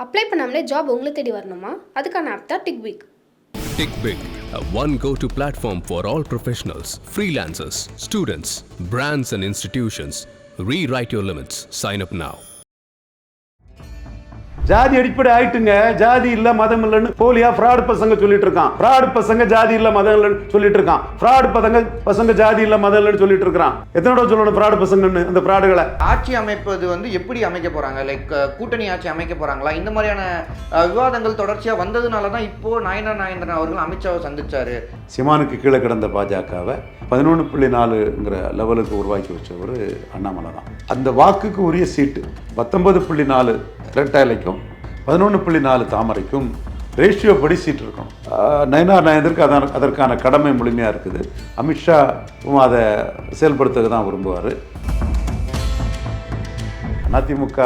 Apply பண்ணாமலே job உங்களை தேடி வரணுமா அதுக்கான ஆப் தான் tick big TickBig, a one go to platform for all professionals, freelancers, students, brands, and institutions. Rewrite your limits. Sign up now. ஜாதி அடிப்படை ஆயிட்டுங்க. ஜாதி இல்ல மதம் இல்லைன்னு போலியா ஃப்ராட் பசங்க சொல்லிட்டு இருக்கான். ஃப்ராட் பசங்க ஜாதி இல்ல மதம் இல்லைன்னு சொல்லிட்டு இருக்கான். ஃப்ராட் பசங்க பசங்க ஜாதி இல்ல மதம் இல்லைன்னு சொல்லிட்டு இருக்கான். எத்தனை தடவை சொல்லணும் ஃப்ராட் பசங்கன்னு அந்த ஃப்ராடுகளை ஆட்சி அமைப்பது வந்து எப்படி அமைக்க போறாங்க? லைக் கூட்டணி ஆட்சி அமைக்க போறாங்களா? இந்த மாதிரியான விவாதங்கள் தொடர்ச்சியா வந்ததுனால தான் இப்போ நாயனா நாயந்திரன் அவர்கள் அமித்ஷாவை சந்திச்சாரு. சிமானுக்கு கீழே கிடந்த பாஜகவை பதினொன்று புள்ளி நாலுங்கிற லெவலுக்கு உருவாக்கி வச்சவர் அண்ணாமலை தான். அந்த வாக்குக்கு உரிய சீட்டு பத்தொன்பது புள்ளி நாலு ரெட்டாலைக்கும் பதினொன்று புள்ளி நாலு தாமரைக்கும் ரேஷியோ படி சீட் இருக்கணும் நயனார் நாயந்திற்கு அதான் அதற்கான கடமை முழுமையாக இருக்குது. அமித்ஷாவும் அதை செயல்படுத்த தான் விரும்புவார். அதிமுக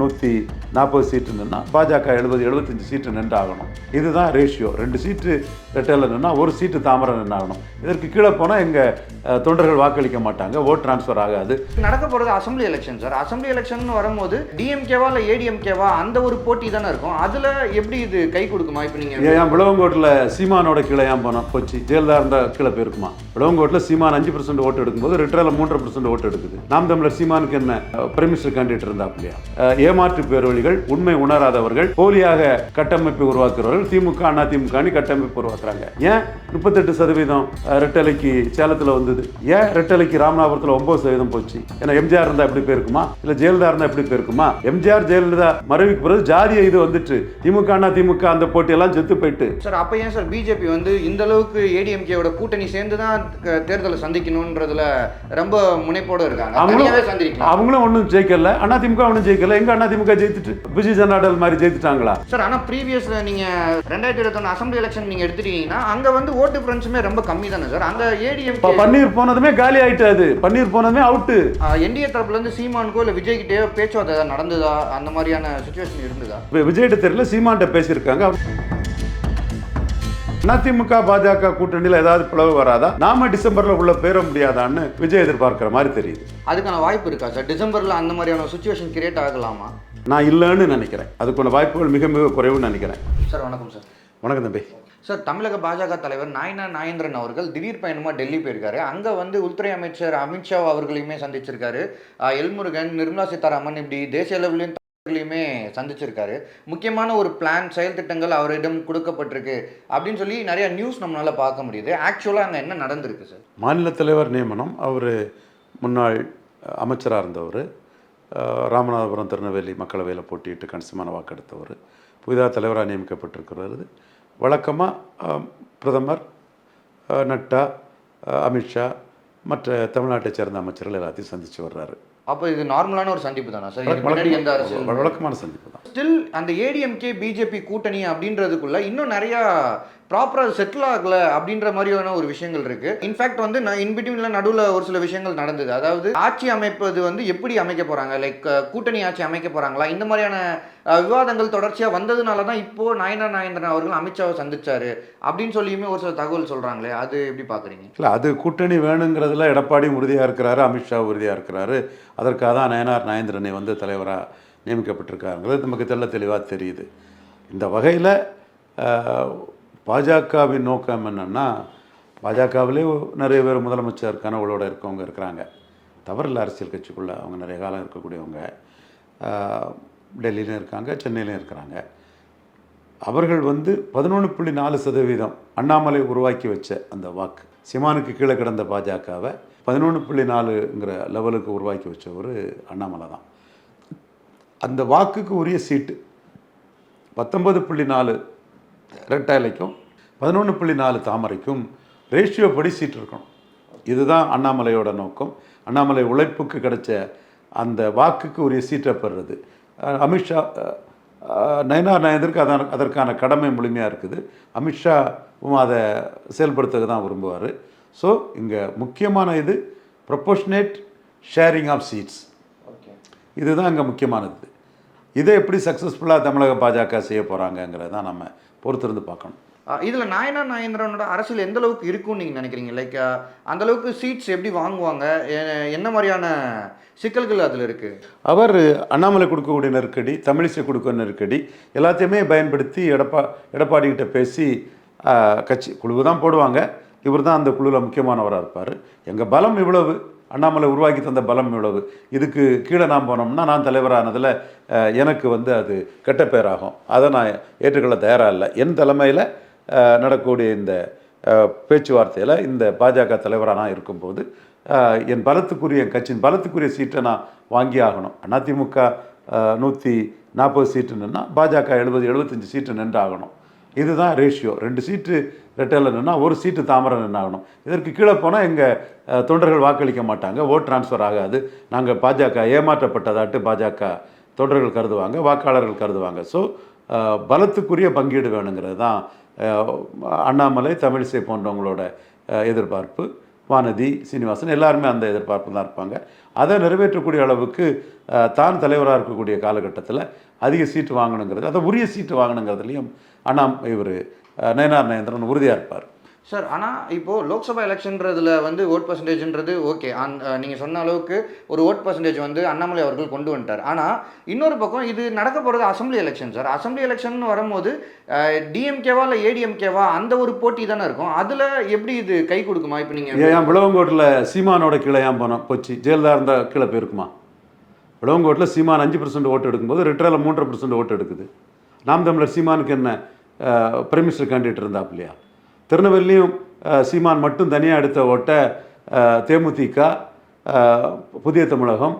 நூற்றி நாற்பது சீட்டு நின்னா பாஜக எழுபது எழுபத்தஞ்சு சீட்டு நின்று ஆகணும் இதுதான் ரேஷியோ ரெண்டு சீட்டு ரெட்டையில் நின்னா ஒரு சீட்டு தாமரை நின்னாகணும். இதற்கு கீழே போனால் எங்கள் தொண்டர்கள் வாக்களிக்க மாட்டாங்க. ஓட் ட்ரான்ஸ்ஃபர் ஆகாது. நடக்க போறது assembly election sir assembly election வரும்போது டிஎம்கேவா இல்ல ஏடிஎம்கேவா அந்த ஒரு போட்டி தானே இருக்கும். அதுல எப்படி இது கை கொடுக்குமா? இப்போ நீங்க ஏன் விளவங்கோட்டில் சீமானோட கீழே ஏன் போனோம் போச்சு. ஜெயலலிதா இருந்த கீழே போயிருக்குமா? விளவங்கோட்டில் சீமான் அஞ்சு பர்சன்ட் ஓட்டு எடுக்கும்போது ரிட்டரில் மூன்றரை பர்சன்ட் ஓட்டு எடுக்குது. நாம் தமிழர் சீமானுக்கு என்ன பிரைம் மினிஸ்டர் கேண்டிடேட் இருந்தாப்லையா அஹ், ஏமாற்று பேரொழிகள் உண்மை உணராதவர்கள் போலியாக கட்டமைப்பை உருவாக்குறவர்கள் திமுக அண்ணா திமுக கட்டமைப்பு உருவாக்குறாங்க. ஏன்? முப்பத்தெட்டு சதவீதம் ரெட்டலைக்கு சேலத்தில் வந்தது. ஏன் ரெட்டலைக்கு ராமநாதபுரத்தில் ஒன்பது சதவீதம் போச்சு? ஏன்னா எம்ஜிஆர் இருந்தால் எப்படி போயிருக்குமா? இல்லை ஜெயலலிதா இருந்தால் எப்படி போயிருக்குமா? எம்ஜிஆர் ஜெயலலிதா மறைவுக்கு பிறகு ஜாதிய இது வந்துட்டு திமுக அண்ணா திமுக அந்த போட்டியெல்லாம் செத்து போயிட்டு. சார் அப்ப ஏன் சார் பிஜேபி வந்து இந்த அளவுக்கு ஏடிஎம்கேவோட கூட்டணி சேர்ந்து தான் தேர்தலை சந்திக்கணும்ன்றதுல ரொம்ப முனைப்போட இருக்காங்க. அவங்களும் அவங்களும் ஒன்றும் ஜெயிக்கல. அண்ணா திமுக ஒன்றும் ஜெயிக்கல. எங்க அண்ணா திமுக ஜெயித்துட்டு பிஜு ஜனதாதள் மாதிரி ஜெயித்துட்டாங்களா? சார் ஆனா ப்ரீவியஸ்ல நீங்க ரெண்டாயிரத்தி இருபத்தொன்னு அசெம்பிளி எலெக்ஷன் நீங்க எடுத்துட்டீங்கன்னா அங்க வந்து ஓட்டு ஃப்ரெண்ட்ஸுமே ரொம்ப கம்மி தானே சார். அங்க இப்ப ஏடிஎம்கே பன்னீர் போனதுமே காலி ஆயிட்டு அது. பன்னீர் போனதுமே அவுட்டு என்டிஏ தரப்புல இருந்து சீமானுக்கோ இல்ல விஜய் கிட்டே பேச்சுவார்த்தை நடந்ததா? அந்த மாதிரியான சுச்சுவேஷன் இருந்ததா? இப்போ விஜய்கிட்ட தெரியல சீமான்ட்ட பேசியிருக்காங்க. அதிமுக பாஜக கூட்டணியில் ஏதாவது பிளவு வராதா? நாம டிசம்பர்ல உள்ள பேர முடியாதான்னு விஜய் எதிர்பார்க்கிற மாதிரி தெரியுது. அதுக்கான வாய்ப்பு இருக்கா சார்? டிசம்பர்ல அந்த மாதிரியான சுச்சுவேஷன் கிரியேட் ஆகலாமா? நான் இல்லைன்னு நினைக்கிறேன். அதுக்கான வாய்ப்புகள் மிக மிக குறைவுன்னு நினைக்கிறேன். சார் வணக்கம் சார். வணக்கம் தம்பி. சார் தமிழக பாஜக தலைவர் நாயனா நாயந்திரன் அவர்கள் திடீர் பயணமா டெல்லி போயிருக்காரு. அங்க வந்து உள்துறை அமைச்சர் அமித்ஷா அவர்களையுமே சந்திச்சிருக்காரு. எல்முருகன் நிர்மலா சீதாராமன் இப்படி தேசிய அளவிலையும் தலைவர்களையுமே சந்திச்சிருக்காரு. முக்கியமான ஒரு பிளான் செயல் திட்டங்கள் அவரிடம் கொடுக்கப்பட்டிருக்கு அப்படின்னு சொல்லி நிறைய நியூஸ் நம்மளால பார்க்க முடியுது. ஆக்சுவலாக அங்கே என்ன நடந்திருக்கு சார்? மாநில தலைவர் நியமனம் அவர் முன்னாள் அமைச்சராக இருந்தவர். ராமநாதபுரம் திருநெல்வேலி மக்களவையில் போட்டியிட்டு கணிசமான வாக்கெடுத்தவர். புதிதாக தலைவராக நியமிக்கப்பட்டிருக்கிறது. வழக்கமாக பிரதமர் நட்டா அமித்ஷா மற்ற தமிழ்நாட்டைச் சேர்ந்த அமைச்சர்கள் எல்லாத்தையும் சந்தித்து வர்றாரு. அப்போ இது நார்மலான ஒரு சந்திப்பு தானா சார்? வழக்கமான சந்திப்பு தான். ஸ்டில் அந்த ஏடிஎம்கே பிஜேபி கூட்டணி அப்படின்றதுக்குள்ள இன்னும் நிறையா ப்ராப்பராக செட்டில் ஆகலை அப்படின்ற மாதிரியான ஒரு விஷயங்கள் இருக்குது இன்ஃபேக்ட் வந்து நான் இன்பிட்வீனில் நடுவில் ஒரு சில விஷயங்கள் நடந்தது. அதாவது ஆட்சி அமைப்பது வந்து எப்படி அமைக்க போகிறாங்க லைக் கூட்டணி ஆட்சி அமைக்க போகிறாங்களா இந்த மாதிரியான விவாதங்கள் தொடர்ச்சியாக வந்ததுனால தான் இப்போ நாயனா நாயந்திரன் அவர்கள் அமித்ஷாவை சந்திச்சார் அப்படின்னு சொல்லியுமே ஒரு சில தகவல் சொல்கிறாங்களே அது எப்படி பார்க்குறீங்க இல்லை அது கூட்டணி வேணுங்கிறதுல எடப்பாடி உறுதியாக இருக்கிறாரு அமித்ஷா உறுதியாக இருக்கிறாரு. அதற்காக தான் நயனார் நாயந்திரனை வந்து தலைவராக நியமிக்கப்பட்டிருக்காருங்கிறது நமக்கு தெள்ள தெளிவாக தெரியுது. இந்த வகையில் பாஜகவின் நோக்கம் என்னென்னா பாஜகவிலே நிறைய பேர் முதலமைச்சர் கனவுகளோடு இருக்கவங்க இருக்கிறாங்க. தவறில்ல அரசியல் கட்சிக்குள்ளே அவங்க நிறைய காலம் இருக்கக்கூடியவங்க. டெல்லியிலையும் டெல்லியிலும் இருக்காங்க சென்னையிலும் இருக்கிறாங்க. அவர்கள் வந்து பதினொன்று புள்ளி நாலு சதவீதம் அண்ணாமலை உருவாக்கி வச்ச அந்த வாக்கு சிமானுக்கு கீழே கிடந்த பாஜகவை பதினொன்று புள்ளி நாலுங்கிற லெவலுக்கு உருவாக்கி வச்சவர் அண்ணாமலை தான். அந்த வாக்குக்கு உரிய சீட்டு. பத்தொன்பது புள்ளி நாலு ரெட்டாலைக்கும் பதினொன்று புள்ளி நாலு தாமரைக்கும் ரேஷியோ படி சீட் இருக்கணும். இதுதான் அண்ணாமலையோட நோக்கம். அண்ணாமலை உழைப்புக்கு கிடைச்ச அந்த வாக்குக்கு உரிய சீட்டை பெறுறது. அமித்ஷா நயனார் நயந்திற்கு அதான் அதற்கான கடமை முழுமையாக இருக்குது. அமித்ஷாவும் அதை செயல்படுத்த தான் விரும்புவார். ஸோ இங்கே முக்கியமான இது ப்ரொபோஷனேட் ஷேரிங் ஆஃப் சீட்ஸ் இதுதான் இங்கே முக்கியமானது. இதை எப்படி சக்ஸஸ்ஃபுல்லாக தமிழக பாஜக செய்ய போகிறாங்கங்கிறத தான் நம்ம பொறுத்திருந்து பார்க்கணும். இதில் நாயனா நாயந்திரனோட அரசியல் எந்த அளவுக்கு இருக்கும்னு நீங்கள் நினைக்கிறீங்க? லைக் அந்த அளவுக்கு சீட்ஸ் எப்படி வாங்குவாங்க? என்ன மாதிரியான சிக்கல்கள் அதில் இருக்குது அவர் அண்ணாமலை கொடுக்கக்கூடிய நெருக்கடி தமிழிசை கொடுக்க நெருக்கடி எல்லாத்தையுமே பயன்படுத்தி எடப்பா எடப்பாடி கிட்ட பேசி கட்சி குழு தான் போடுவாங்க. இவர் தான் அந்த குழுவில் முக்கியமானவராக இருப்பார். எங்கள் பலம் இவ்வளவு? அண்ணாமலை உருவாக்கி தந்த பலம் இவ்வளவு. இதுக்கு கீழே நான் போனோம்னா நான் தலைவரானதில் எனக்கு வந்து அது கெட்ட பேராகும். அதை நான் ஏற்றுக்கொள்ள தயாராக இல்லை. என் தலைமையில் நடக்கக்கூடிய இந்த பேச்சுவார்த்தையில் இந்த பாஜக தலைவராக நான் இருக்கும்போது என் பலத்துக்குரிய என் கட்சியின் பலத்துக்குரிய சீட்டை நான் வாங்கி ஆகணும். அதிமுக நூற்றி நாற்பது சீட்டு நின்னா பாஜக எழுபது எழுபத்தஞ்சு சீட்டு நின்று ஆகணும் இதுதான் ரேஷியோ ரெண்டு சீட்டு ரெட்டையில் நின்னா ஒரு சீட்டு தாமரை நின்னாகணும் இதற்கு கீழே போனால் எங்கள் தொண்டர்கள் வாக்களிக்க மாட்டாங்க. ஓட் ட்ரான்ஸ்ஃபர் ஆகாது. நாங்கள் பாஜக ஏமாற்றப்பட்டதாட்டு பாஜக தொண்டர்கள் கருதுவாங்க வாக்காளர்கள் கருதுவாங்க. ஸோ பலத்துக்குரிய பங்கீடு வேணுங்கிறது தான் அண்ணாமலை தமிழிசை போன்றவங்களோட எதிர்பார்ப்பு. வானதி சீனிவாசன் எல்லாருமே அந்த எதிர்பார்ப்பு தான் இருப்பாங்க. அதை நிறைவேற்றக்கூடிய அளவுக்கு தான் தலைவராக இருக்கக்கூடிய காலகட்டத்தில் அதிக சீட்டு வாங்கணுங்கிறது அதை உரிய சீட்டு வாங்கணுங்கிறதுலையும் அண்ணா இவர் நயனார் நயந்திரன் உறுதியாக இருப்பார். சார் ஆனால் இப்போது லோக்சபா எலெக்ஷன்றதுல வந்து ஓட் பர்சன்டேஜ்ன்றது ஓகே அந் நீங்கள் சொன்ன அளவுக்கு ஒரு ஓட் பர்சன்டேஜ் வந்து அண்ணாமலை அவர்கள் கொண்டு வந்துட்டார். ஆனால் இன்னொரு பக்கம் இது நடக்க போகிறது assembly election sir assembly election வரும்போது டிஎம்கேவா இல்லை ஏடிஎம்கேவா அந்த ஒரு போட்டி தானே இருக்கும். அதில் எப்படி இது கை கொடுக்குமா? இப்போ நீங்கள் ஏன் விளவங்கோட்டில் சீமானோட கீழே ஏன் போனோம் போச்சு. ஜெயலலிதா இருந்தால் கீழே போயிருக்குமா? விளவங்கோட்டில் சீமான் அஞ்சு பர்சன்ட் ஓட்டு எடுக்கும்போது ரெட்டரில் மூன்றரை பர்சன்ட் ஓட்டு எடுக்குது. நாம் தமிழர் சீமானுக்கு என்ன பிரைம் மினிஸ்டர் கேண்டிடேட் இருந்தாப்பில்லையா திருநெல்வேலியும் சீமான் மட்டும் தனியாக எடுத்த ஓட்டை தேமுதிக புதிய தமிழகம்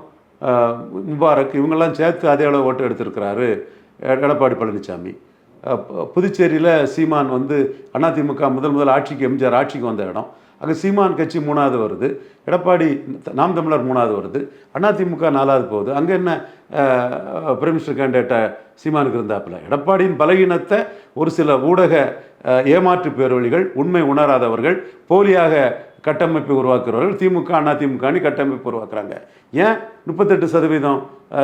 முபாரக் இவங்கெல்லாம் சேர்த்து அதே அளவு ஓட்டு எடுத்திருக்கிறாரு. எடப்பாடி பழனிசாமி புதுச்சேரியில் சீமான் வந்து அதிமுக முதல் முதல் ஆட்சிக்கு எம்ஜிஆர் ஆட்சிக்கு வந்த இடம். அங்கே சீமான் கட்சி மூணாவது வருது எடப்பாடி நாம் தமிழர் மூணாவது வருது அதிமுக நாலாவது போகுது. அங்கே என்ன பிரைம் மினிஸ்டர் கேண்டிடேட்டை சீமானுக்கு இருந்தாப்புல? எடப்பாடியின் பலகீனத்தை ஒரு சில ஊடக ஏமாற்று பேரொழிகள் உண்மை உணராதவர்கள் போலியாக கட்டமைப்பை உருவாக்குறவர்கள் திமுக அதிமுகனு கட்டமைப்பு உருவாக்குறாங்க. ஏன் முப்பத்தெட்டு சதவீதம்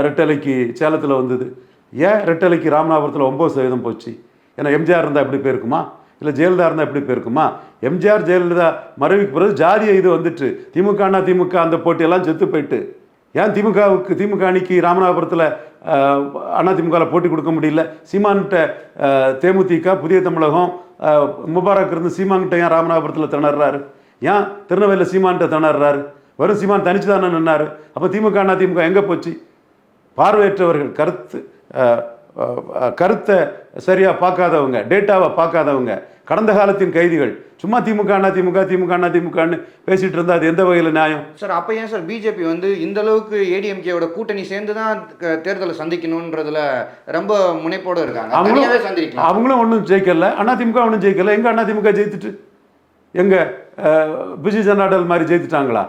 ரெட்டலைக்கு சேலத்தில் வந்தது? ஏன் ரெட்டலைக்கு ராமநாதபுரத்தில் ஒம்பது சதவீதம் போச்சு? ஏன்னா எம்ஜிஆர் இருந்தால் எப்படி போயிருக்குமா? இல்லை ஜெயலலிதா இருந்தால் எப்படி போயிருக்குமா? எம்ஜிஆர் ஜெயலலிதா மறைவுக்கு பிறகு ஜாதிய இது வந்துட்டு. திமுக அண்ணா திமுக அந்த போட்டியெல்லாம் செத்து போயிட்டு. ஏன் திமுகவுக்கு திமுக அணிக்கு ராமநாதபுரத்தில் அதிமுகவில் போட்டி கொடுக்க முடியல? சீமான்கிட்ட தேமுதிக புதிய தமிழகம் முபாரக் இருந்து சீமான்கிட்ட ஏன் ராமநாதபுரத்தில் திணறாரு? ஏன் திருநெல்வேலியில் சீமான்கிட்ட திணறாரு? வரும் சீமான் தனிச்சு தானே நின்னார்? அப்போ திமுக அண்ணா திமுக எங்கே போச்சு? பார்வையற்றவர்கள் கருத்து கருத்தை சரியாக பார்க்காதவங்க டேட்டாவை பார்க்காதவங்க கடந்த காலத்தின் கைதிகள் சும்மா திமுக அண்ணா திமுக திமுக அண்ணா திமுகன்னு பேசிட்டு இருந்தா அது எந்த வகையில் நியாயம்? சார் அப்போ ஏன் சார் பிஜேபி வந்து இந்த அளவுக்கு ஏடிஎம்கேவோட கூட்டணி சேர்ந்து தான் தேர்தலை சந்திக்கணுன்றதுல ரொம்ப முனைப்போடு இருக்காங்க. அவங்களும் சந்திக்கலாம். அவங்களும் ஒன்றும் ஜெயிக்கல அண்ணா திமுக ஒன்றும் ஜெயிக்கல எங்க அண்ணா திமுக ஜெயித்துட்டு எங்க பிஜு ஜனதாதள் மாதிரி ஜெயித்துட்டாங்களா?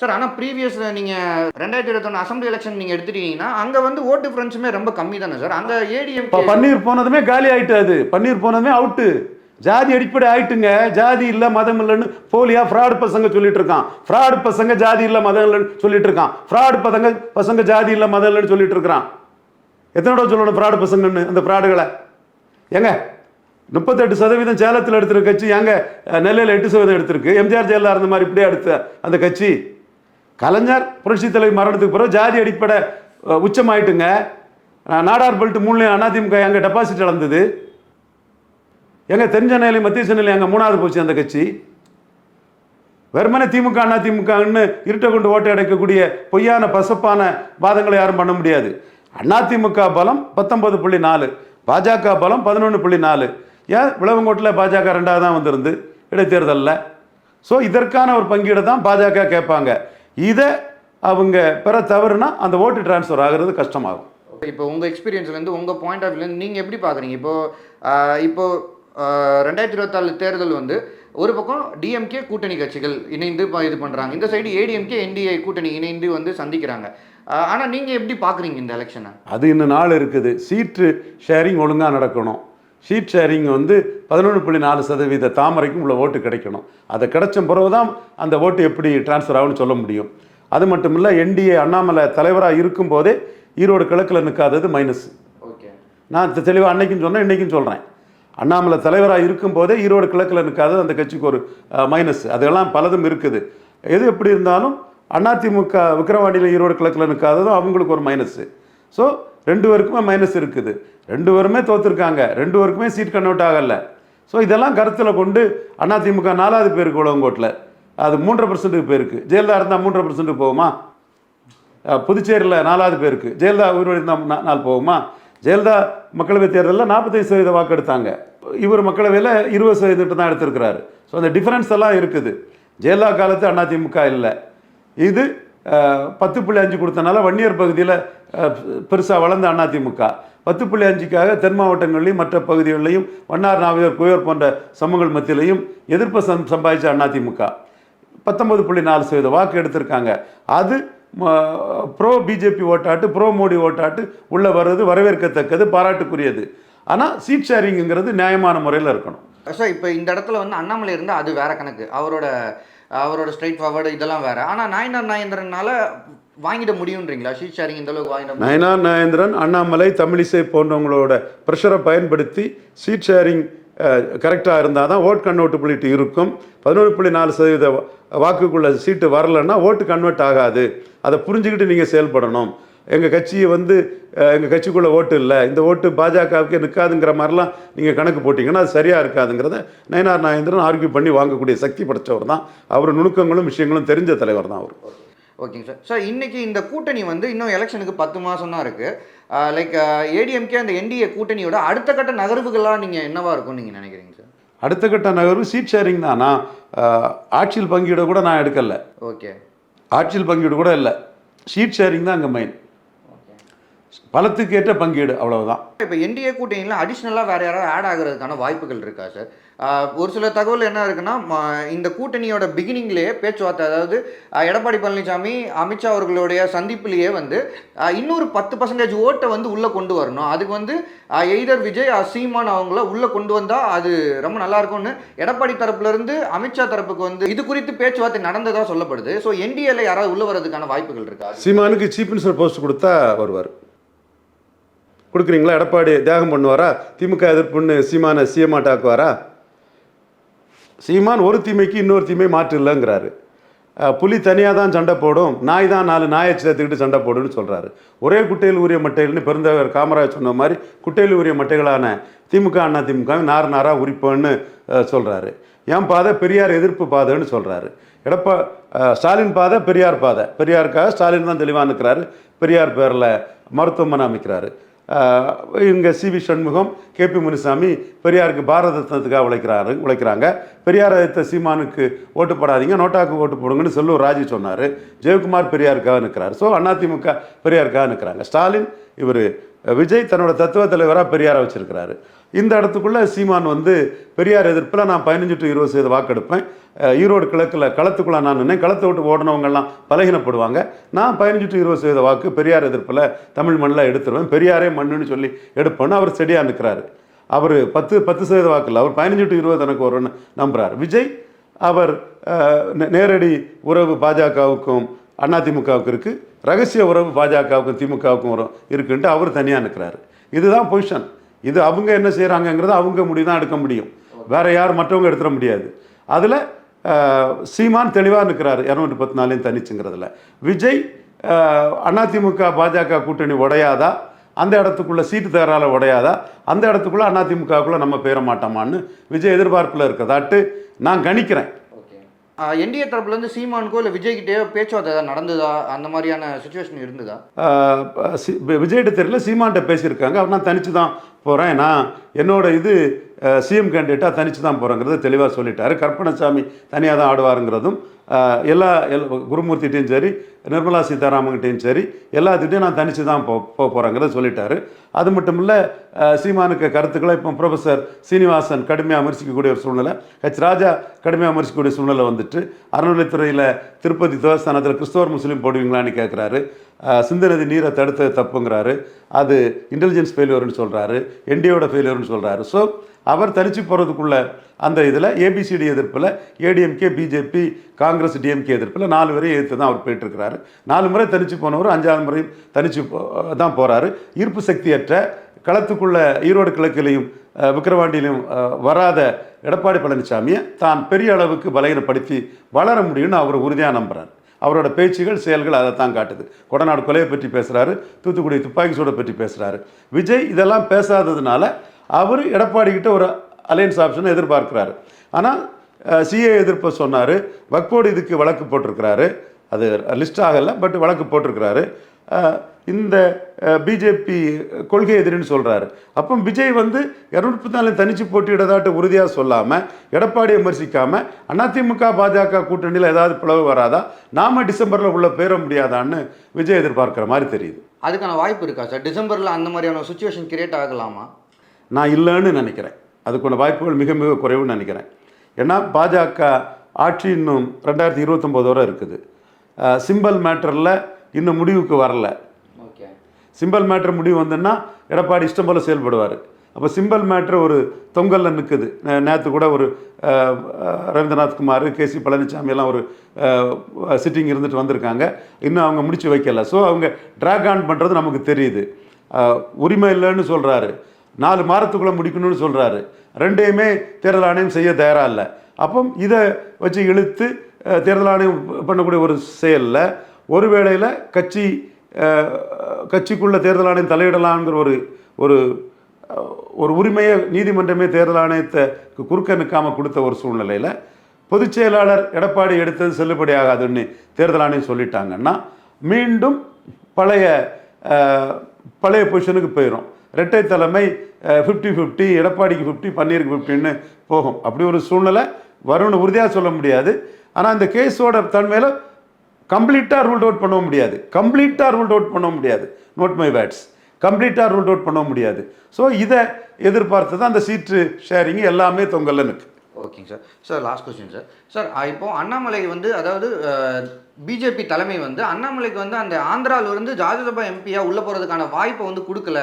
சார் ஆனால் ப்ரீவியஸில் நீங்கள் ரெண்டாயிரத்தி இருபத்தொன்று அசம்பிளி எலெக்ஷன் நீங்கள் எடுத்துட்டீங்கன்னா அங்கே வந்து ஓட்டு டிஃப்ரென்ஸுமே ரொம்ப கம்மி தானே சார் அங்கே இப்போ ஏடிஎம் பன்னீர் போனதுமே காலி ஆயிட்டு அது. பன்னீர் போனதுமே அவுட்டு ஜாதி அடிப்படை ஆயிட்டுங்க. ஜாதி இல்லை மதம் இல்லைன்னு போலியா ஃப்ராடு பசங்க சொல்லிட்டு இருக்கான். ஃப்ராடு பசங்க ஜாதி இல்லை மதம் இல்லைன்னு சொல்லிட்டு இருக்கான். ஃப்ராடு பசங்க பசங்க ஜாதி இல்லை மதம் இல்லைன்னு சொல்லிட்டு இருக்கிறான். எத்தனை தடவை சொல்லணும் ஃப்ராடு பசங்கன்னு அந்த ஃப்ராடுகளை ஏங்க முப்பத்தெட்டு சதவீதம் சேலத்தில் எடுத்திருக்க கட்சி ஏங்க நெல்லையில் எட்டு சதவீதம் எடுத்திருக்கு. எம்ஜிஆர் ஜெயலலிதா இருந்த மாதிரி இப்படியே எடுத்த அந்த கட்சி? கலைஞர் புரட்சி தலைவி மரணத்துக்கு பிறகு ஜாதி அடிப்படை உச்சமாயிட்டுங்க. நாடார் பெல்ட் மூணுலையும் அதிமுக எங்கள் டெபாசிட் இழந்தது. எங்கள் தென் சென்னையிலையும் மத்திய சென்னையில் எங்கள் மூணாவது போச்சு அந்த கட்சி. வெறுமனே திமுக அண்ணா திமுகன்னு இருட்டை கொண்டு ஓட்டை அடைக்கக்கூடிய பொய்யான பசப்பான வாதங்களை யாரும் பண்ண முடியாது. அதிமுக பலம் பத்தொன்பது புள்ளி நாலு பாஜக பலம் பதினொன்று புள்ளி நாலு. ஏன் விளவங்கோட்டில் பாஜக ரெண்டாவது தான் வந்திருந்து இடைத்தேர்தலில்? ஸோ இதற்கான ஒரு பங்கீடை தான் பாஜக கேட்பாங்க. இதை அவங்க பெற தவறுனா அந்த ஓட்டு டிரான்ஸ்ஃபர் ஆகிறது கஷ்டமாகும். இப்போ உங்கள் எக்ஸ்பீரியன்ஸ்லேருந்து உங்கள் பாயிண்ட் ஆஃப் வியூலேருந்து நீங்கள் எப்படி பார்க்குறீங்க? இப்போ ஆஹ், இப்போ ஆஹ், ரெண்டாயிரத்தி இருபத்தாலு தேர்தல் வந்து ஒரு பக்கம் டிஎம்கே கூட்டணி கட்சிகள் இணைந்து இது பண்ணுறாங்க இந்த சைடு ஏடிஎம்கே என்டிஏ கூட்டணி இணைந்து வந்து சந்திக்கிறாங்க. ஆனால் நீங்கள் எப்படி பார்க்குறீங்க இந்த எலெக்ஷனை அது இன்னும் நாள் இருக்குது. சீட்டு ஷேரிங் ஒழுங்காக நடக்கணும். சீட் ஷேரிங் வந்து பதினொன்று புள்ளி நாலு சதவீத தாமரைக்கும் உள்ள ஓட்டு கிடைக்கணும். அது கிடைச்ச பிறகு தான் அந்த ஓட்டு எப்படி டிரான்ஸ்ஃபர் ஆகும்னு சொல்ல முடியும். அது மட்டும் இல்லை என்டிஏ அண்ணாமலை தலைவராக இருக்கும்போதே ஈரோடு கிழக்கில் நிற்காதது மைனஸ் ஓகே நான் தெளிவாக அன்னைக்கும் சொன்னேன் இன்றைக்கும் சொல்கிறேன் அண்ணாமலை தலைவராக இருக்கும்போதே ஈரோடு கிழக்கில் நிற்காதது அந்த கட்சிக்கு ஒரு மைனஸ் அதெல்லாம் பலதும் இருக்குது. எது எப்படி இருந்தாலும் அதிமுக விக்கிரவாண்டியில் ஈரோடு கிழக்கில் நிற்காததும் அவங்களுக்கு ஒரு மைனஸ் ஸோ ரெண்டு பேருக்குமே மைனஸ் இருக்குது. ரெண்டு பேருமே தோத்துருக்காங்க. ரெண்டு பேருக்குமே சீட் கன்வெர்ட் ஆகலை. ஸோ இதெல்லாம் கருத்தில் கொண்டு அதிமுக நாலாவது பேருக்கு உலகங்கோட்டில் அது மூன்றரை பர்சன்ட்டுக்கு பேருக்கு. ஜெயலலிதா இருந்தால் மூன்றரை பர்சன்ட்டுக்கு போகுமா? புதுச்சேரியில் நாலாவது பேருக்கு. ஜெயலலிதா உயிரோடு இருந்தால் நாள் போகுமா? ஜெயலலிதா மக்களவைத் தேர்தலில் நாற்பத்தைந்து சதவீத வாக்கு எடுத்தாங்க. இவர் மக்களவையில் இருபது சதவீதம் தான் எடுத்திருக்கிறாரு. ஸோ அந்த டிஃப்ரென்ஸ் எல்லாம் இருக்குது. ஜெயலலிதா காலத்து அதிமுக இல்லை. இது பத்து புள்ளி அஞ்சு கொடுத்தனால வன்னியர் பகுதியில் பெருசாக வளர்ந்த அதிமுக. பத்து புள்ளி அஞ்சுக்காக தென் மாவட்டங்கள்லையும் மற்ற பகுதிகளிலையும் வண்ணார் நாவியர் குயர் போன்ற சமூகங்கள் மத்தியிலையும் எதிர்ப்பு சம் சம்பாதிச்ச அதிமுக. பத்தொன்பது புள்ளி நாலு சதவீத வாக்கு எடுத்திருக்காங்க. அது ப்ரோ பிஜேபி ஓட்டாட்டு ப்ரோ மோடி ஓட்டாட்டு உள்ளே வர்றது வரவேற்கத்தக்கது பாராட்டுக்குரியது. ஆனால் சீட் ஷேரிங்கிறது நியாயமான முறையில் இருக்கணும். சார் இப்போ இந்த இடத்துல வந்து அண்ணாமலை இருந்தால் அது வேற கணக்கு. அவரோட அவரோட ஸ்ட்ரைட் ஃபார்வர்டு இதெல்லாம் வேறு. ஆனால் நாயனார் நாயந்திரனால வாங்கிட முடியுன்றீங்களா? ஷீட் ஷேரிங் இந்த அளவுக்கு வாங்கிட நயனா நயனார் நாயந்திரன் அண்ணாமலை தமிழிசை போன்றவங்களோட ப்ரெஷரை பயன்படுத்தி சீட் ஷேரிங் கரெக்டாக இருந்தால் தான் ஓட் கன்வெர்ட்டபிலிட்டி இருக்கும். பதினோரு புள்ளி நாலு சதவீத வாக்குக்குள்ள சீட்டு வரலன்னா ஓட்டு கன்வெர்ட் ஆகாது. அதை புரிஞ்சுக்கிட்டு நீங்கள் செயல்படணும். எங்கள் கட்சியை வந்து எங்கள் கட்சிக்குள்ளே ஓட்டு இல்லை. இந்த ஓட்டு பாஜகவுக்கு நிற்காதுங்கிற மாதிரிலாம் நீங்கள் கணக்கு போட்டிங்கன்னா அது சரியாக இருக்காதுங்கிறத நயனார் நாயந்திரன் ஆர்கியூ பண்ணி வாங்கக்கூடிய சக்தி படைச்சவர் தான். அவர் நுணுக்கங்களும் விஷயங்களும் தெரிஞ்ச தலைவர் தான் அவர். ஓகேங்க சார். சார் இன்னைக்கு இந்த கூட்டணி வந்து இன்னும் எலெக்ஷனுக்கு பத்து மாதம் தான் இருக்குது லைக் ஏடிஎம்கே அந்த என்டிஏ கூட்டணியோட அடுத்த கட்ட நகர்வுகள்லாம் நீங்கள் என்னவா இருக்கும்னு நீங்கள் நினைக்கிறீங்க சார்? அடுத்த கட்ட நகர்வு சீட் ஷேரிங் தான். நான் ஆட்சியில் பங்கீடு கூட நான் எடுக்கல. ஓகே. ஆட்சியில் பங்கீடு கூட இல்லை. ஷீட் ஷேரிங் தான் அங்கே மெயின் பலத்துக்கு ஏற்ற பங்கீடு அவ்வளவுதான். இப்போ என்டிஏ கூட்டணியில் அடிஷ்னலாக வேறு யாராவது ஆட் ஆகிறதுக்கான வாய்ப்புகள் இருக்கா சார்? ஒரு சில தகவல் என்ன இருக்குன்னா இந்த கூட்டணியோட பிகினிங்லேயே பேச்சுவார்த்தை அதாவது எடப்பாடி பழனிசாமி அமித்ஷா அவர்களுடைய சந்திப்புலேயே வந்து இன்னொரு பத்து பர்சன்டேஜ் ஓட்டை வந்து உள்ளே கொண்டு வரணும். அதுக்கு வந்து எய்தர் விஜய் சீமான் அவங்கள உள்ளே கொண்டு வந்தால் அது ரொம்ப நல்லா இருக்கும்னு எடப்பாடி தரப்புலேருந்து அமித்ஷா தரப்புக்கு வந்து இது குறித்து பேச்சுவார்த்தை நடந்ததாக சொல்லப்படுது. ஸோ என்டிஏல யாராவது உள்ளே வர்றதுக்கான வாய்ப்புகள் இருக்கா? சீமானுக்கு சீஃப் மினிஸ்டர் போஸ்ட் கொடுத்தா வருவார். கொடுக்குறீங்களா? எடப்பாடி தியாகம் பண்ணுவாரா? திமுக எதிர்ப்புன்னு சீமானை சீமாட்டாக்குவாரா சீமான் ஒரு தீமைக்கு இன்னொரு தீமை மாற்று இல்லைங்கிறாரு. புலி தனியாக தான் சண்டை போடும் நாய் தான் நாலு நாயை சேர்த்துக்கிட்டு சண்டை போடுன்னு சொல்கிறாரு ஒரே குட்டையில் உரிய மட்டைகள்னு பெருந்தவர் காமராஜ் சொன்ன மாதிரி குட்டையில் உரிய மட்டைகளான திமுக அண்ணா திமுக நார் நாராக உரிப்பேன்னு சொல்கிறாரு என் பாதை? பெரியார் எதிர்ப்பு பாதைன்னு சொல்கிறாரு எடப்பா ஸ்டாலின் பாதை பெரியார் பாதை. பெரியாருக்காக ஸ்டாலின் தான் தெளிவாக நிற்கிறாரு பெரியார் பேரில் மருத்துவமனை அமைக்கிறாரு. இங்கே C V Shanmugam K P Munusamy பெரியாருக்கு பாரத ரத்னத்துக்காக உழைக்கிறாரு உழைக்கிறாங்க. பெரியார் எதிர்த்த சீமானுக்கு ஓட்டு போடாதீங்க நோட்டாக்கு ஓட்டு போடுங்கன்னு செல்லூர் ராஜு சொன்னார். ஜெயக்குமார் பெரியாருக்காக நிற்கிறார். ஸோ அதிமுக பெரியாருக்காக நிற்கிறாங்க. ஸ்டாலின் இவர் விஜய் தன்னோட தத்துவ தலைவராக பெரியாரை வச்சுருக்கிறாரு. இந்த இடத்துக்குள்ளே சீமான் வந்து பெரியார் எதிர்ப்பில் நான் பதினஞ்சு டு இருபது சதவீத வாக்கெடுப்பேன். ஈரோடு கிழக்கில் களத்துக்குள்ளே நான் நின்று களத்தை விட்டு ஓடினவங்கெல்லாம் பலகீனப்படுவாங்க. நான் பதினஞ்சு டு இருபது சதவீத வாக்கு பெரியார் எதிர்ப்பில் தமிழ் மண்ணில் எடுத்துருவேன். பெரியாரே மண்ணுன்னு சொல்லி எடுப்பேன்னு அவர் செடியாக நிற்கிறாரு அவர் பத்து பத்து சதவீத வாக்கில் அவர் பதினஞ்சு டு இருபது எனக்கு வரும்னு நம்புகிறார் விஜய் அவர் நே- நேரடி உறவு பாஜகவுக்கும் அதிமுகவுக்கு இருக்குது ரகசிய உறவு பாஜகவுக்கும் திமுகவுக்கும் வரும் இருக்குன்ட்டு அவர் தனியாக நிற்கிறாரு இதுதான் பொசிஷன். இது அவங்க என்ன செய்கிறாங்கங்கிறத அவங்க முடிவு தான் எடுக்க முடியும். வேற யார் மற்றவங்க எடுத்துட முடியாது. அதில் சீமான் தெளிவாக நிற்கிறாரு இரநூத்தி பத்து நாலையும் தனிச்சுங்கிறதுல. விஜய் அதிமுக பாஜக கூட்டணி உடையாதா? அந்த இடத்துக்குள்ள சீட்டு தகரால உடையாதா? அந்த இடத்துக்குள்ள அதிமுகவுக்குள்ள நம்ம பேர மாட்டோமான்னு விஜய் எதிர்பார்ப்பில் இருக்கதாட்டு நான் கணிக்கிறேன். என்டிஏ தரப்புலேருந்து சீமானுக்கோ இல்லை விஜய்கிட்டயோ பேச்சுவார்த்தை ஏதாவது நடந்ததா? அந்த மாதிரியான சுச்சுவேஷன் இருந்ததா? சி- விஜய்கிட்ட தெரியல சீமான்கிட்ட பேசியிருக்காங்க. அவர் நான் தனிச்சு தான் போகிறேன் நான் என்னோட இது சிஎம் கேண்டிடேட்டாக தனிச்சு தான் போகிறேங்கிறத தெளிவாக சொல்லிட்டாரு. கற்பனசாமி தனியாக தான் ஆடுவாருங்கிறதும் எல்லா எல் குருமூர்த்திட்டையும் சரி நிர்மலா சீதாராமன்கிட்டையும் சரி எல்லாத்துட்டையும் நான் தனித்து தான் போ போக போகிறேங்கிறத சொல்லிட்டாரு. அது மட்டும் இல்லை சீமானுக்கு கருத்துக்களை இப்போ ப்ரொஃபஸர் சீனிவாசன் கடுமையாக விமர்சிக்கக்கூடிய ஒரு சூழ்நிலை ஹெச் ராஜா கடுமையாக விமர்சிக்கக்கூடிய சூழ்நிலை வந்துட்டு அறநிலைத்துறையில் திருப்பதி தேவஸ்தானத்தில் கிறிஸ்தவர் முஸ்லீம் போடுவீங்களான்னு கேட்குறாரு அஹ், சிந்து நதி நீரை தடுத்தது தப்புங்கிறாரு. அது இன்டெலிஜென்ஸ் ஃபெயிலியர்னு சொல்கிறாரு என்டியோட ஃபெயிலியர்னு சொல்கிறாரு ஸோ அவர் தனிச்சு போகிறதுக்குள்ள அந்த இதில் ஏபிசிடி எதிர்ப்பில் ஏடிஎம்கே பிஜேபி காங்கிரஸ் டிஎம்கே எதிர்ப்பில் நாலு பேரையும் எதிர்த்து தான் அவர் போயிட்டுருக்கிறாரு. நாலு முறை தனிச்சு போனவர் அஞ்சாவது முறையும் தனிச்சு தான் போகிறாரு ஈர்ப்பு சக்தியற்ற களத்துக்குள்ள ஈரோடு கிழக்கிலையும் விக்கிரவாண்டியிலையும் விக்கிரவாண்டியிலும் வராத எடப்பாடி பழனிசாமியை தான் பெரிய அளவுக்கு பலகீனப்படுத்தி வளர முடியும்னு அவர் உறுதியாக நம்புகிறார் அவரோட பேச்சுகள் செயல்கள் அதை தான் காட்டுது. கொடநாடு கொலையை பற்றி பேசுகிறாரு தூத்துக்குடி துப்பாக்கி சூடை பற்றி பேசுகிறாரு விஜய் இதெல்லாம் பேசாததுனால அவர் எடப்பாடி கிட்ட ஒரு அலையன்ஸ் ஆப்ஷனை எதிர்பார்க்கிறாரு. ஆனால் சிஏ எதிர்ப்பை சொன்னார். வக்போர்டு இதுக்கு வழக்கு போட்டிருக்கிறாரு. அது லிஸ்ட் ஆகலை பட் வழக்கு போட்டிருக்கிறாரு. இந்த பிஜேபி கொள்கை எதிரின்னு சொல்கிறாரு அப்போ விஜய் வந்து இரநூத்தி நாலு தனிச்சு போட்டியிடதாட்டு உறுதியாக சொல்லாமல் எடப்பாடியை விமர்சிக்காமல் அதிமுக பாஜக கூட்டணியில் ஏதாவது பிளவு வராதா? நாம டிசம்பரில் உள்ள பேர முடியாதான்னு விஜய் எதிர்பார்க்குற மாதிரி தெரியுது. அதுக்கான வாய்ப்பு இருக்கா சார்? டிசம்பரில் அந்த மாதிரியான சுச்சுவேஷன் கிரியேட் ஆகலாமா? நான் இல்லைன்னு நினைக்கிறேன். அதுக்கான வாய்ப்புகள் மிக மிக குறைவுன்னு நினைக்கிறேன். ஏன்னா பாஜக ஆட்சி இன்னும் ரெண்டாயிரத்தி இருபத்தொம்போது வரை இருக்குது. சிம்பிள் மேட்டரில் இன்னும் முடிவுக்கு வரல. ஓகே. சிம்பிள் மேட்ரு முடிவு வந்துன்னா எடப்பாடி இஷ்டம் போல் செயல்படுவார். அப்போ சிம்பிள் மேட்ரு ஒரு தொங்கல்ல நிற்குது நேற்று கூட ஒரு ரவீந்திரநாத் குமார் கே சி பழனிசாமி எல்லாம் ஒரு சிட்டிங் இருந்துட்டு வந்திருக்காங்க. இன்னும் அவங்க முடிச்சு வைக்கல. ஸோ அவங்க ட்ராக் ஆன் பண்ணுறது நமக்கு தெரியுது. உரிமை இல்லைன்னு சொல்கிறாரு நாலு மாதத்துக்குள்ளே முடிக்கணும்னு சொல்கிறாரு ரெண்டையுமே தேர்தல் ஆணையம் செய்ய தயாராக இல்லை. அப்போ இதை வச்சு இழுத்து தேர்தல் ஆணையம் பண்ணக்கூடிய ஒரு செயலில் ஒரு வேளையில் கட்சி கட்சிக்குள்ளே தேர்தல் ஆணையம் தலையிடலாங்கிற ஒரு ஒரு ஒரு உரிமையை நீதிமன்றமே தேர்தல் ஆணையத்தை குறுக்க நிற்காமல் கொடுத்த ஒரு சூழ்நிலையில் பொதுச் செயலாளர் எடப்பாடி எடுத்தது செல்லுபடி ஆகாதுன்னு தேர்தல் ஆணையம் சொல்லிட்டாங்கன்னா மீண்டும் பழைய பழைய பொசிஷனுக்கு போயிடும் இரட்டை தலைமை ஃபிஃப்டி ஃபிஃப்டி எடப்பாடிக்கு ஃபிஃப்டி பன்னீருக்கு ஃபிஃப்டின்னு போகும். அப்படி ஒரு சூழ்நிலை வரும்னு உறுதியாக சொல்ல முடியாது. ஆனால் இந்த கேஸோட தன்மையில் கம்ப்ளீட்டாக ரூல்ட் அவுட் பண்ண முடியாது. கம்ப்ளீட்டாக ரூல்ட் அவுட் பண்ண முடியாது. நோட் மை வேட்ஸ் கம்ப்ளீட்டாக ரூல்ட் அவுட் பண்ண முடியாது. ஸோ இதை எதிர்பார்த்து தான் அந்த சீட்டு ஷேரிங் எல்லாமே தொங்கல்லனுக்கு ஓகேங்க sir sir last question sir sir இப்போ அண்ணாமலை வந்து அதாவது பிஜேபி தலைமை வந்து அண்ணாமலைக்கு வந்து அந்த ஆந்திராவிலிருந்து ராஜ்யசபா எம்பியாக உள்ளே போகிறதுக்கான வாய்ப்பை வந்து கொடுக்கல.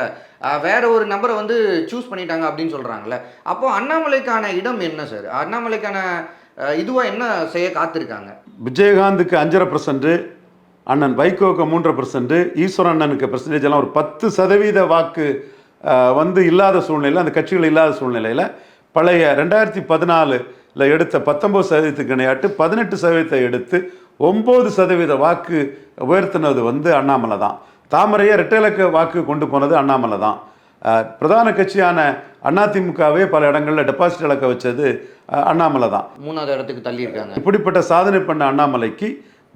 வேற ஒரு நபரை வந்து சூஸ் பண்ணிட்டாங்க அப்படின்னு சொல்கிறாங்கல்ல அப்போ அண்ணாமலைக்கான இடம் என்ன சார் அண்ணாமலைக்கான இதுவாக என்ன செய்ய காத்திருக்காங்க? விஜயகாந்துக்கு அஞ்சரை பர்சன்ட் அண்ணன் வைகோக்கு மூன்றரை பர்சன்ட் ஈஸ்வரன் அண்ணனுக்கு பர்சன்டேஜ் எல்லாம் ஒரு பத்து சதவீத வாக்கு வந்து இல்லாத சூழ்நிலையில் அந்த கட்சிகள் இல்லாத சூழ்நிலையில் பழைய ரெண்டாயிரத்தி பதினாலில் எடுத்த பத்தொம்பது சதவீதத்துக்கு இணையாட்டு பதினெட்டு சதவீதத்தை எடுத்து ஒம்பது சதவீத வாக்கு உயர்த்தினது வந்து அண்ணாமலை தான். தாமரையை ரெட்டைலக்க வாக்கு கொண்டு போனது அண்ணாமலை தான். பிரதான கட்சியான அதிமுகவே பல இடங்களில் டெபாசிட் இழக்க வச்சது அண்ணாமலை தான். மூணாவது இடத்துக்கு தள்ளி இருக்காங்க இப்படிப்பட்ட சாதனை பண்ண அண்ணாமலைக்கு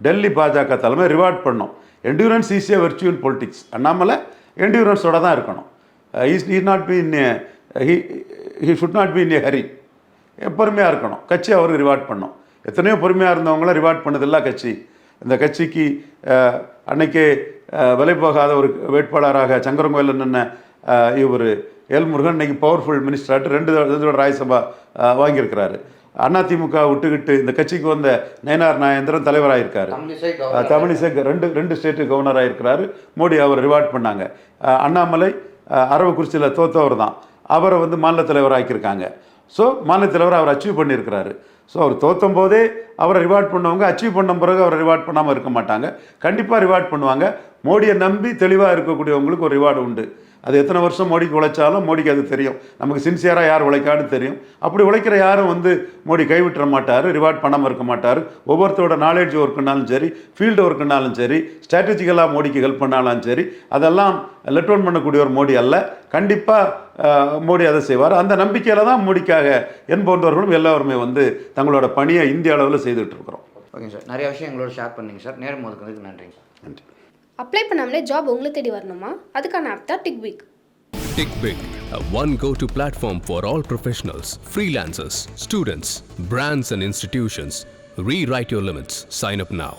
டெல்லி பாஜக தலைமை ரிவார்ட் பண்ணும். என்டூரன்ஸ் ஈஸியாக வெர்ச்சுவல் பொலிட்டிக்ஸ் அண்ணாமலை என்டூரன்ஸோட தான் இருக்கணும். Is he not be in he should not be in a hurry பொறுமையாக இருக்கணும். கட்சி அவருக்கு ரிவார்ட் பண்ணும். எத்தனையோ பொறுமையாக இருந்தவங்கள ரிவார்ட் பண்ணதில்ல கட்சி. இந்த கட்சிக்கு அன்னைக்கே விலை போகாத ஒரு வேட்பாளராக சங்கரங்கோயில் நின்ன இவர் எல் முருகன் இன்னைக்கு பவர்ஃபுல் மினிஸ்டராட்டு ரெண்டு தடவை ராஜ்யசபா வாங்கியிருக்கிறாரு. அதிமுக விட்டுக்கிட்டு இந்த கட்சிக்கு வந்த நயனார் நாயந்திரன் தலைவராயிருக்காரு. தமிழிசை ரெண்டு ரெண்டு ஸ்டேட்டு கவர்னராக இருக்கிறாரு மோடி அவர் ரிவார்ட் பண்ணாங்க. அண்ணாமலை அரவக்குறிச்சியில் தோத்தவர் தான். அவரை வந்து மாநில தலைவர் ஆக்கியிருக்காங்க ஸோ மாநில தலைவர் அவர் அச்சீவ் பண்ணியிருக்கிறாரு. ஸோ அவர் தோற்றும் போதே அவரை ரிவார்ட் பண்ணவங்க அச்சீவ் பண்ண பிறகு அவரை ரிவார்ட் பண்ணாமல் இருக்க மாட்டாங்க. கண்டிப்பாக ரிவார்ட் பண்ணுவாங்க. மோடியை நம்பி தெளிவாக இருக்கக்கூடியவங்களுக்கு ஒரு ரிவார்டு உண்டு. அது எத்தனை வருஷம் மோடிக்கு உழைச்சாலும் மோடிக்கு அது தெரியும். நமக்கு சின்சியராக யார் உழைக்கான்னு தெரியும். அப்படி உழைக்கிற யாரும் வந்து மோடி கைவிட்டுற மாட்டார் ரிவார்ட் பண்ணாமல் இருக்க மாட்டார். ஒவ்வொருத்தரோட நாலேஜ் ஒர்க்குனாலும் சரி ஃபீல்டு ஒர்க்குனாலும் சரி ஸ்ட்ராட்டஜிக்கலாக மோடிக்கு ஹெல்ப் பண்ணாலும் சரி அதெல்லாம் லெட் ஒன் பண்ணக்கூடிய ஒரு மோடி அல்ல. கண்டிப்பாக மோடி அதை செய்வார். அந்த நம்பிக்கையில் தான் மோடிக்காக என் போன்றவர்களும் எல்லாருமே வந்து தங்களோட பணியை இந்திய அளவில் செய்துட்டு இருக்கிறோம். ஓகேங்க சார். நிறைய விஷயம் எங்களோட ஷேர் பண்ணீங்க சார். நேரம் ஒதுக்குனதுக்கு நன்றிங்க. சார் நன்றி. அப்ளை பண்ணாமலே ஜாப் உங்களை தேடி வரணுமா அதுக்கான ஆப் தான் tick big Tick Big, a one go to platform for all professionals, freelancers, students, brands, and institutions. Rewrite your limits. Sign up now.